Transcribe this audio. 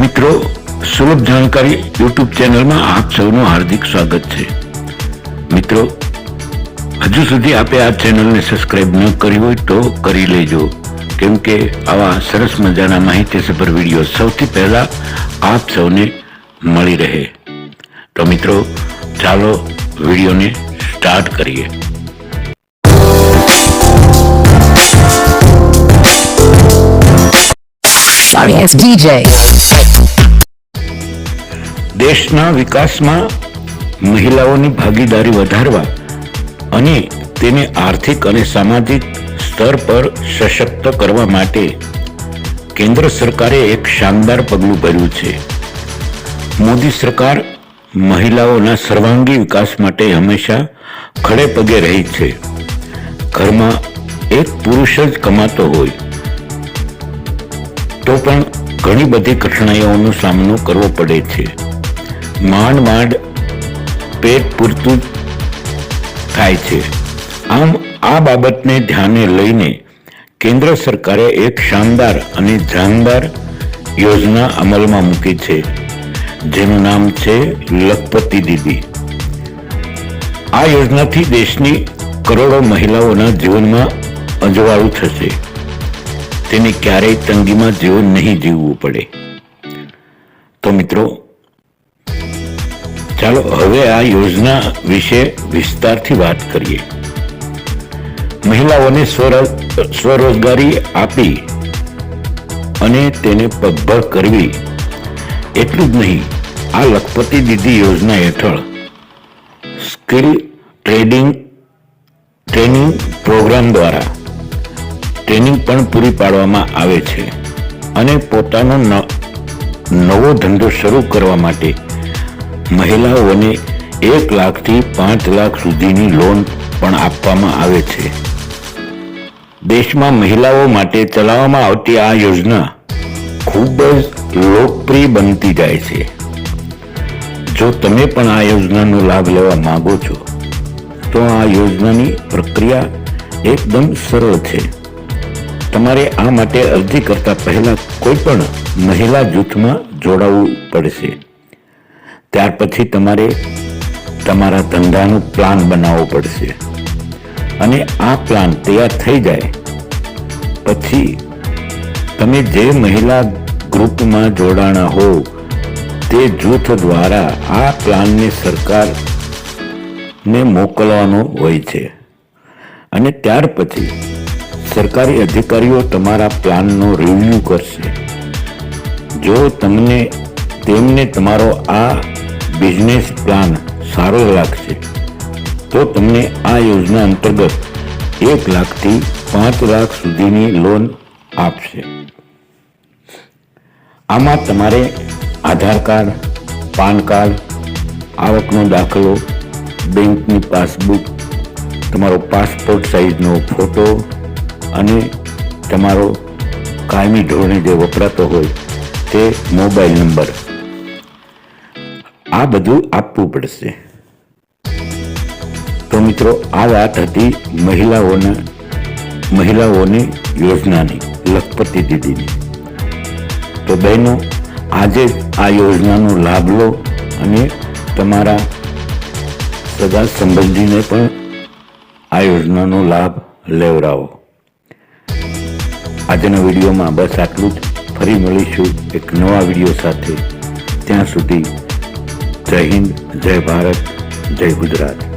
મિત્રો સુલભ જાણકારી યુટ્યુબ ચેનલમાં આપ સૌનું હાર્દિક સ્વાગત છે. મિત્રો હજુ સુધી આપે આ ચેનલને સબસ્ક્રાઈબ ન કરી હોય તો કરી લેજો. કેમ કે આવા સરસ મજાના માહિતીસભર વીડિયો સૌથી પહેલા આપ સૌને મળી રહે. તો મિત્રો ચાલો વિડીયોને સ્ટાર્ટ કરીએ. Sorry, DJ. દેશના વિકાસમાં મહિલાઓની ભાગીદારી વધારવા અને તેને આર્થિક અને સામાજિક સ્તર પર સશક્ત કરવા માટે કેન્દ્ર સરકારે એક શાનદાર પગલું ભર્યું છે. મોદી સરકાર મહિલાઓના સર્વાંગી વિકાસ માટે હંમેશા ખડે પગે રહી છે. ઘરમાં એક પુરુષ જ કમાતો હોય તો પણ ઘણી બધી કઠણાઈઓનો સામનો કરવો પડે છે. માંડ માંડ પેટ પૂરતું થાય છે. આમ આ બાબતને ધ્યાને લઈને કેન્દ્ર સરકારે એક શાનદાર અને જાનદાર યોજના અમલમાં મૂકી છે, જેનું નામ છે લખપતિ દીદી. આ યોજનાથી દેશની કરોડો મહિલાઓના જીવનમાં અજવાળું થશે. તેને ક્યારેય તંગીમાં જીવન નહીં જીવવું પડે. તો મિત્રો ચાલો હવે આ યોજના વિશે વિસ્તારથી વાત કરીએ. મહિલાઓને સ્વરોજગારી આપી અને તેને પગભર કરવી એટલું જ નહીં, આ લખપતિ દીદી યોજના હેઠળ સ્કિલ ટ્રેડિંગ, ટ્રેનિંગ પ્રોગ્રામ દ્વારા ટ્રેનિંગ પણ પૂરી પાડવામાં આવે છે અને પોતાનો નવો ધંધો શરૂ કરવા માટે મહિલાઓને એક લાખથી પાંચ લાખ સુધીની લોન પણ આપવામાં આવે છે. દેશમાં મહિલાઓ માટે ચલાવવામાં આવતી આ યોજના ખૂબ જ લોકપ્રિય બનતી જાય છે. જો તમે પણ આ યોજનાનો લાભ લેવા માગો છો, તો આ યોજનાની પ્રક્રિયા એકદમ સરળ છે. તમારે આ માટે અરજી કરતા પહેલા કોઈ પણ મહિલા જૂથમાં જોડાવવું પડશે. ત્યાર પછી તમારે તમારા ધંધાનું પ્લાન બનાવવો પડશે. અને આ પ્લાન તૈયાર થઈ જાય, પછી તમે જે મહિલા ગ્રુપમાં જોડાણા હો, તે જૂથ દ્વારા આ પ્લાનને સરકારને મોકલવાનો હોય છે. અને ત્યાર પછી સરકારી અધિકારીઓ તમારા પ્લાનનો રિવ્યુ કરશે. જો તમને તેમને તમારો આ બિઝનેસ પ્લાન સારો લાગશે, તો તમને આ યોજના અંતર્ગત એક લાખથી પાંચ લાખ સુધીની લોન આપશે. આમાં તમારે આધાર કાર્ડ, પાન કાર્ડ, આવકનો દાખલો, બેંકની પાસબુક, તમારો પાસપોર્ટ સાઇઝનો ફોટો અને તમારો કાયમી ધોરણે જે વપરાતો હોય તે મોબાઈલ નંબર. આ બધું આપવું પડશે. તો મિત્રો, આ વાત હતી મહિલાઓના મહિલાઓની યોજનાની, લખપતિ દીદીની. તો બહેનો, આજે આ યોજનાનો લાભ લો અને તમારા સગા સંબંધીને પણ આ યોજનાનો લાભ લેવડાવો. આજના વિડીયોમાં બસ આટલું જ. ફરી મળીશું એક નવા વીડિયો સાથે. ત્યાં સુધી જય હિન્દ જય ભારત જય ગુજરાત.